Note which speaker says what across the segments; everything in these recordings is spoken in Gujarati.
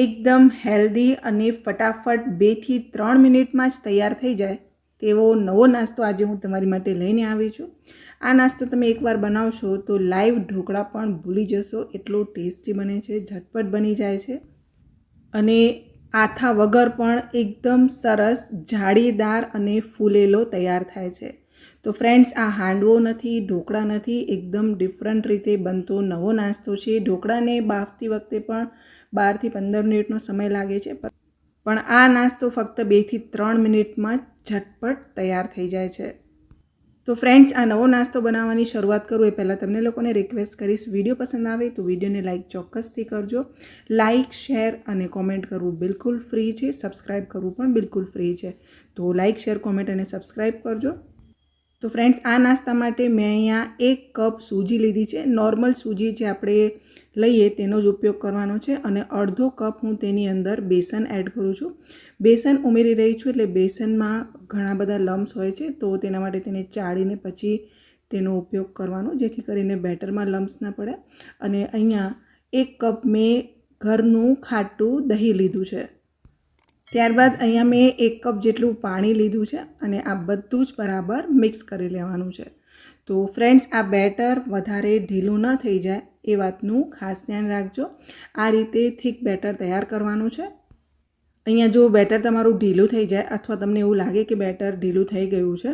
Speaker 1: એકદમ હેલ્ધી અને ફટાફટ બેથી ત્રણ મિનિટમાં જ તૈયાર થઈ જાય તેવો નવો નાસ્તો આજે હું તમારી માટે લઈને આવી છું. આ નાસ્તો તમે એકવાર બનાવશો તો લાઈવ ઢોકળા પણ ભૂલી જશો, એટલો ટેસ્ટી બને છે, ઝટપટ બની જાય છે. અને આથા વગર પણ એકદમ સરસ જાળીદાર અને ફૂલેલો તૈયાર થાય છે. તો ફ્રેન્ડ્સ, આ હાંડવો નથી, ઢોકળા નથી, એકદમ ડિફરન્ટ રીતે બનતો નવો નાસ્તો છે. ઢોકળાને બાફતી વખતે પણ બારથી પંદર મિનિટનો સમય લાગે છે. પણ આ નાસ્તો ફક્ત બેથી ત્રણ મિનિટમાં ઝટપટ તૈયાર થઈ જાય છે. તો ફ્રેન્ડ્સ, આ નવો નાસ્તો બનાવવાની શરૂઆત કરું. એ પહેલાં તમને લોકોને રિક્વેસ્ટ કરીશ વીડિયો પસંદ આવે તો વિડીયોને લાઇક ચોક્કસથી કરજો. લાઇક શેર અને કોમેન્ટ કરવું બિલકુલ ફ્રી છે. સબસ્ક્રાઇબ કરવું પણ બિલકુલ ફ્રી છે. તો લાઇક શેર કોમેન્ટ અને સબસ્ક્રાઈબ કરજો. તો ફ્રેન્ડ્સ, આ નાસ્તા માટે મેં અહીંયા એક કપ સૂજી લીધી છે. નોર્મલ સૂજી જે આપણે લઈએ તેનો જ ઉપયોગ કરવાનો છે અને અડધો કપ હું તેની અંદર બેસન એડ કરું છું. બેસન ઉમેરી રહી છું એટલે બેસનમાં ઘણા બધા લમ્સ હોય છે તો તેના માટે તેને ચાળીને પછી તેનો ઉપયોગ કરવાનો, જેથી કરીને બેટરમાં લમ્સ ના પડે. અને અહીંયા એક કપ મેં ઘરનું ખાટું દહીં લીધું છે. ત્યારબાદ અહીંયા મેં એક કપ જેટલું પાણી લીધું છે અને આ બધું જ બરાબર મિક્સ કરી લેવાનું છે. તો ફ્રેન્ડ્સ, આ બેટર વધારે ઢીલું ન થઈ જાય એ વાતનું ખાસ ધ્યાન રાખજો. આ રીતે થીક બેટર તૈયાર કરવાનું છે. અહીંયા જો બેટર તમારું ઢીલું થઈ જાય અથવા તમને એવું લાગે કે બેટર ઢીલું થઈ ગયું છે,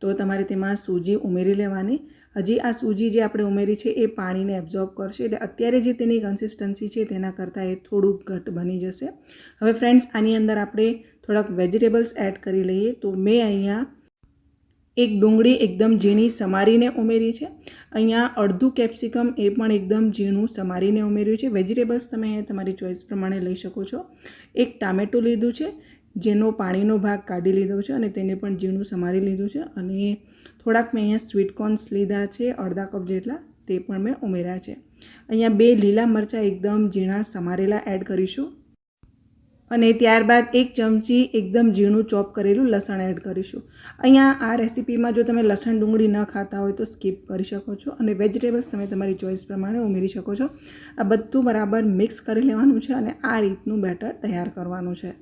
Speaker 1: તો તમારે તેમાં સૂજી ઉમેરી લેવાની. હજી આ સૂજી જે આપણે ઉમેરી છે એ પાણીને એબ્ઝોર્બ કરશે એટલે અત્યારે જે તેની કન્સિસ્ટન્સી છે તેના કરતાં એ થોડુંક ઘટ બની જશે. હવે ફ્રેન્ડ્સ આની અંદર આપણે થોડાક વેજીટેબલ્સ એડ કરી લઈએ. તો મેં અહીંયા એક ડુંગળી એકદમ ઝીણી સમારીને ઉમેરી છે. અહીંયા અડધું કેપ્સિકમ એ પણ એકદમ ઝીણું સમારીને ઉમેર્યું છે. વેજીટેબલ્સ તમે તમારી ચોઈસ પ્રમાણે લઈ શકો છો. એક ટામેટું લીધું છે, જેનો પાણીનો ભાગ કાઢી લીધો છે અને તેને પણ ઝીણું સમારી લીધું છે અને થોડાક મેં અહીંયા સ્વીટકોર્ન્સ લીધા છે, અડધા કપ જેટલા, તે પણ મેં ઉમેર્યા છે. અહીંયા બે લીલા મરચાં એકદમ ઝીણા સમારેલા એડ કરીશું. અને ત્યારબાદ એક ચમચી એકદમ ઝીણું ચોપ કરેલું લસણ એડ કરીશું. અહીંયા આ રેસીપીમાં જો તમે લસણ ડુંગળી ન ખાતા હોય તો સ્કીપ કરી શકો છો અને વેજીટેબલ્સ તમે તમારી ચોઈસ પ્રમાણે ઉમેરી શકો છો. આ બધું બરાબર મિક્સ કરી લેવાનું છે અને આ રીતનું બેટર તૈયાર કરવાનું છે.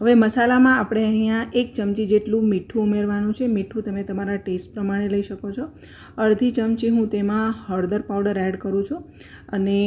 Speaker 1: હવે મસાલામાં આપણે અહીંયા એક ચમચી જેટલું મીઠું ઉમેરવાનું છે. મીઠું તમે તમારા ટેસ્ટ પ્રમાણે લઈ શકો છો. અડધી ચમચી હું તેમાં હળદર પાવડર એડ કરું છું અને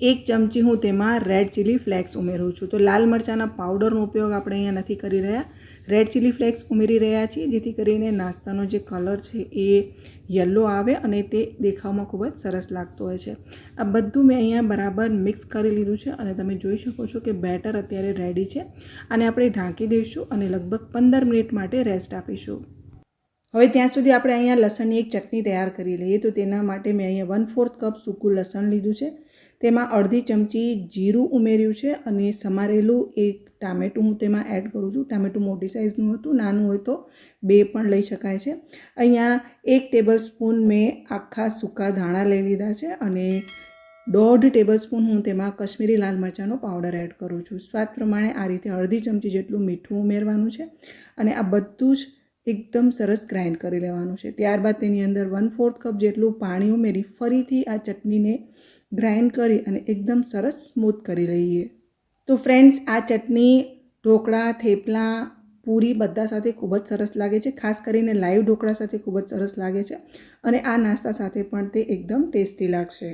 Speaker 1: એક ચમચી હું તેમાં રેડ ચીલી ફ્લેક્સ ઉમેરું છું. તો લાલ મરચાંના પાવડરનો ઉપયોગ આપણે અહીંયા નથી કરી રહ્યા. રેડ ચીલી ફ્લેક્સ ઉમેરી રહ્યા છીએ, જેથી કરીને નાસ્તાનો જે કલર છે એ યલો આવે અને તે દેખાવમાં ખૂબ જ સરસ લાગતો હોય છે. આ બધું મેં અહીંયા બરાબર મિક્સ કરી લીધું છે અને તમે જોઈ શકો છો કે બેટર અત્યારે રેડી છે. અને આપણે ઢાંકી દઈશું અને લગભગ પંદર મિનિટ માટે રેસ્ટ આપીશું. હવે ત્યાં સુધી આપણે અહીંયા લસણની એક ચટણી તૈયાર કરી લઈએ તો તેના માટે મેં અહીંયા વન ફોર્થ કપ સૂકું લસણ લીધું છે. તેમાં અડધી ચમચી જીરું ઉમેર્યું છે અને સમારેલું એક ટામેટું હું તેમાં એડ કરું છું. ટામેટું મોટી સાઇઝનું હતું, નાનું હોય તો બે પણ લઈ શકાય છે. અહીંયા એક ટેબલ સ્પૂન મેં આખા સૂકા ધાણા લઈ લીધા છે અને દોઢ ટેબલ સ્પૂન હું તેમાં કશ્મીરી લાલ મરચાંનો પાવડર એડ કરું છું. સ્વાદ પ્રમાણે આ રીતે અડધી ચમચી જેટલું મીઠું ઉમેરવાનું છે અને આ બધું જ એકદમ સરસ ગ્રાઇન્ડ કરી લેવાનું છે. ત્યારબાદ તેની અંદર વન ફોર્થ કપ જેટલું પાણી ઉમેરી ફરીથી આ ચટણીને ગ્રાઇન્ડ કરી અને એકદમ સરસ સ્મૂથ કરી લઈએ. તો ફ્રેન્ડ્સ આ ચટણી, ઢોકળા, થેપલા, પૂરી બધા સાથે ખૂબ જ સરસ લાગે છે. ખાસ કરીને લાઈવ ઢોકળા સાથે ખૂબ જ સરસ લાગે છે અને આ નાસ્તા સાથે પણ તે એકદમ ટેસ્ટી લાગશે.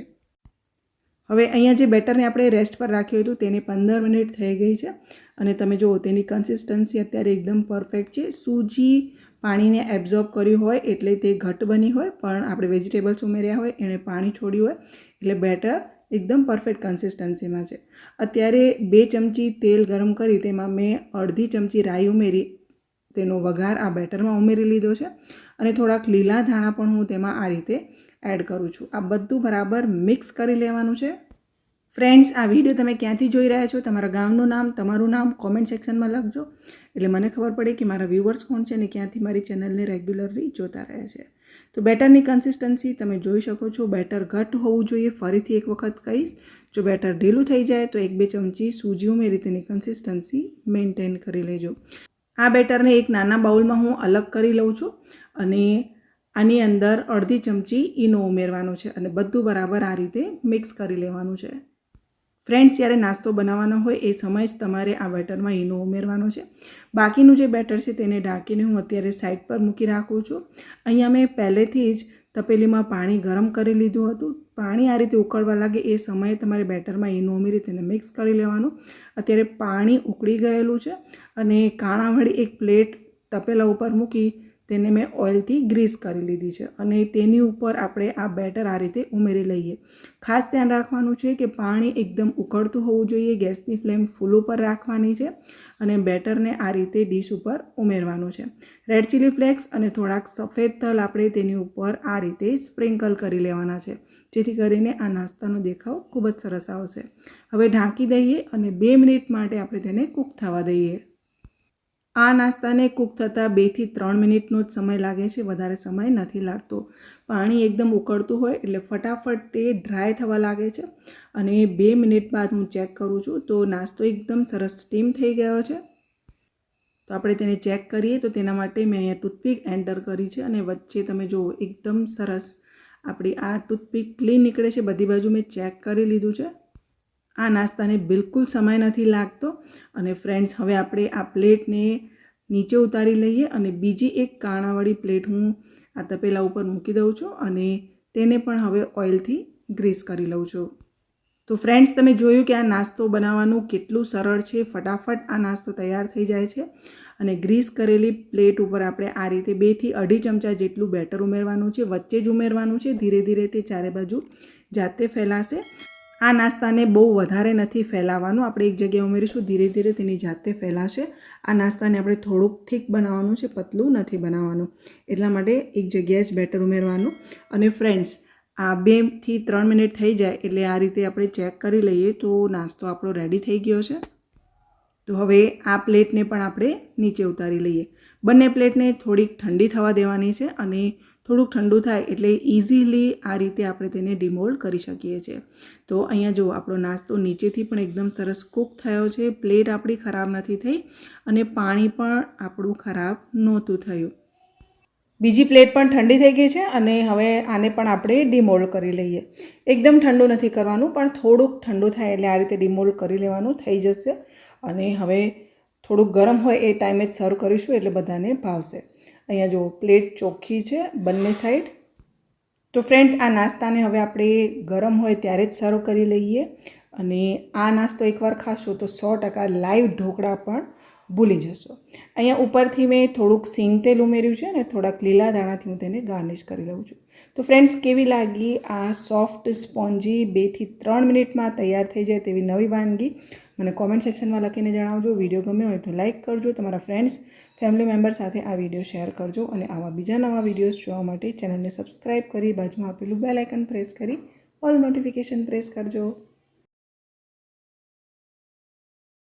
Speaker 1: હવે અહીંયા જે બેટરને આપણે રેસ્ટ પર રાખ્યું હતું તેને પંદર મિનિટ થઈ ગઈ છે અને તમે જુઓ તેની કન્સિસ્ટન્સી અત્યારે એકદમ પરફેક્ટ છે. સૂજી પાણીને એબ્ઝોર્બ કર્યું હોય એટલે તે ઘટ બની હોય, પણ આપણે વેજીટેબલ્સ ઉમેર્યા હોય એણે પાણી છોડ્યું હોય, એટલે બેટર એકદમ પરફેક્ટ કન્સિસ્ટન્સીમાં છે. અત્યારે બે ચમચી તેલ ગરમ કરી તેમાં મેં અડધી ચમચી રાઈ ઉમેરી, તેનો વઘાર આ બેટરમાં ઉમેરી લીધો છે. અને થોડાક લીલા ધાણા પણ હું તેમાં આ રીતે એડ કરું છું. આ બધું બરાબર મિક્સ કરી લેવાનું છે. ફ્રેન્ડ્સ આ વીડિયો તમે ક્યાંથી જોઈ રહ્યા છો? તમારા ગામનું નામ, તમારું નામ કોમેન્ટ સેક્શનમાં લખજો. એટલે મને ખબર પડે કે મારા વ્યૂવર્સ કોણ છે અને ક્યાંથી મારી ચેનલને રેગ્યુલરલી જોતા રહે છે. તો બેટરની કન્સિસ્ટન્સી તમે જોઈ શકો છો. બેટર ઘટ હોવું જોઈએ. ફરીથી એક વખત કહીશ. જો બેટર ઢીલું થઈ જાય તો એક બે ચમચી સૂજી ઉમેરી તેની કન્સિસ્ટન્સી મેન્ટેન કરી લેજો. આ બેટરને એક નાના બાઉલમાં હું અલગ કરી લઉં છું અને આની અંદર અડધી ચમચી ઈનો ઉમેરવાનો છે અને બધું બરાબર આ રીતે મિક્સ કરી લેવાનું છે. ફ્રેન્ડ્સ જ્યારે નાસ્તો બનાવવાનો હોય એ સમય જ તમારે આ બેટરમાં ઈનો ઉમેરવાનો છે. બાકીનું જે બેટર છે તેને ઢાંકીને હું અત્યારે સાઈડ પર મૂકી રાખું છું. અહીંયા મેં પહેલેથી જ તપેલીમાં પાણી ગરમ કરી લીધું હતું. પાણી આ રીતે ઉકળવા લાગે એ સમયે તમારે બેટરમાં ઈનો ઉમેરી તેને મિક્સ કરી લેવાનું. અત્યારે પાણી ઉકળી ગયેલું છે અને કાણાવાળી એક પ્લેટ તપેલા ઉપર મૂકી તેને મેં ઓઇલથી ગ્રીસ કરી લીધી છે અને તેની ઉપર આપણે આ બેટર આ રીતે ઉમેરી લઈએ. ખાસ ધ્યાન રાખવાનું છે કે પાણી એકદમ ઉકળતું હોવું જોઈએ, ગેસની ફ્લેમ ફૂલ ઉપર રાખવાની છે અને બેટરને આ રીતે ડીશ ઉપર ઉમેરવાનું છે. રેડ ચીલી ફ્લેક્સ અને થોડાક સફેદ તલ આપણે તેની ઉપર આ રીતે સ્પ્રિંકલ કરી લેવાના છે, જેથી કરીને આ નાસ્તાનો દેખાવ ખૂબ જ સરસ આવશે. હવે ઢાંકી દઈએ અને બે મિનિટ માટે આપણે તેને કૂક થવા દઈએ. આ નાસ્તાને કૂક થતાં બેથી ત્રણ મિનિટનો જ સમય લાગે છે. વધારે સમય નથી લાગતો. પાણી એકદમ ઉકળતું હોય એટલે ફટાફટ તે ડ્રાય થવા લાગે છે અને બે મિનિટ બાદ હું ચેક કરું છું તો નાસ્તો એકદમ સરસ સ્ટીમ થઈ ગયો છે. તો આપણે તેને ચેક કરીએ તો તેના માટે મેં અહીંયા ટૂથપીક એન્ટર કરી છે અને વચ્ચે તમે જુઓ એકદમ સરસ આપણી આ ટૂથપીક ક્લીન નીકળે છે. બધી બાજુ મેં ચેક કરી લીધું છે. આ નાસ્તાને બિલકુલ સમય નથી લાગતો અને ફ્રેન્ડ્સ હવે આપણે આ પ્લેટને નીચે ઉતારી લઈએ અને બીજી એક કાણાવાળી પ્લેટ હું આ તપેલા ઉપર મૂકી દઉં છું અને તેને પણ હવે ઓઇલથી ગ્રીસ કરી લઉં છું. તો ફ્રેન્ડ્સ તમે જોયું કે આ નાસ્તો બનાવવાનું કેટલું સરળ છે? ફટાફટ આ નાસ્તો તૈયાર થઈ જાય છે અને ગ્રીસ કરેલી પ્લેટ ઉપર આપણે આ રીતે બેથી અઢી ચમચા જેટલું બેટર ઉમેરવાનું છે, વચ્ચે જ ઉમેરવાનું છે, ધીરે ધીરે તે ચારે બાજુ જાતે ફેલાશે. આ નાસ્તાને બહુ વધારે નથી ફેલાવવાનું. આપણે એક જગ્યાએ ઉમેરીશું, ધીરે ધીરે તેની જાતે ફેલાશે. આ નાસ્તાને આપણે થોડુંક થીક બનાવવાનું છે, પતલું નથી બનાવવાનું. એટલા માટે એક જગ્યાએ જ બેટર ઉમેરવાનું. અને ફ્રેન્ડ્સ, આ બેથી ત્રણ મિનિટ થઈ જાય એટલે આ રીતે આપણે ચેક કરી લઈએ તો નાસ્તો આપણો રેડી થઈ ગયો છે. તો હવે આ પ્લેટને પણ આપણે નીચે ઉતારી લઈએ. બંને પ્લેટને થોડીક ઠંડી થવા દેવાની છે અને થોડુંક ઠંડુ થાય એટલે ઇઝીલી આ રીતે આપણે તેને ડિમોલ્ડ કરી શકીએ છીએ. તો અહીંયા જુઓ, આપણો નાસ્તો નીચેથી પણ એકદમ સરસ કૂક થયો છે. પ્લેટ આપણી ખરાબ નથી થઈ અને પાણી પણ આપણું ખરાબ નહોતું થયું. બીજી પ્લેટ પણ ઠંડી થઈ ગઈ છે અને હવે આને પણ આપણે ડિમોલ્ડ કરી લઈએ. એકદમ ઠંડુ નથી કરવાનું, પણ થોડુંક ઠંડુ થાય એટલે આ રીતે ડિમોલ્ડ કરી લેવાનું થઈ જશે. અને હવે થોડુંક ગરમ હોય એ ટાઈમે જ સર્વ કરીશું એટલે બધાને ભાવશે. અહીંયા જો પ્લેટ ચોખ્ખી છે બંને સાઈડ. તો ફ્રેન્ડ્સ આ નાસ્તાને હવે આપણે ગરમ હોય ત્યારે જ સર્વ કરી લઈએ. અને આ નાસ્તો એકવાર ખાશો તો સો ટકા લાઈવ ઢોકળા પણ ભૂલી જશો. અહીંયા ઉપરથી મેં થોડુંક સિંગ તેલ ઉમેર્યું છે અને થોડાક લીલા દાણાથી હું તેને ગાર્નિશ કરી લઉં છું. તો ફ્રેન્ડ્સ કેવી લાગી આ સોફ્ટ સ્પોન્જી બેથી ત્રણ મિનિટમાં તૈયાર થઈ જાય તેવી નવી વાનગી? મને કોમેન્ટ સેક્શનમાં લખીને જણાવજો. વીડિયો ગમ્યો હોય તો લાઇક કરજો. તમારા ફ્રેન્ડ્સ ફેમિલી મેમ્બર સાથે આ વીડિયો શેર કરજો અને આવા બીજા નવા વિડીયોઝ જોવા માટે ચેનલને સબસ્ક્રાઈબ કરી બાજુમાં આપેલું બેલ આઇકન પ્રેસ કરી ઓલ નોટિફિકેશન પ્રેસ કરજો.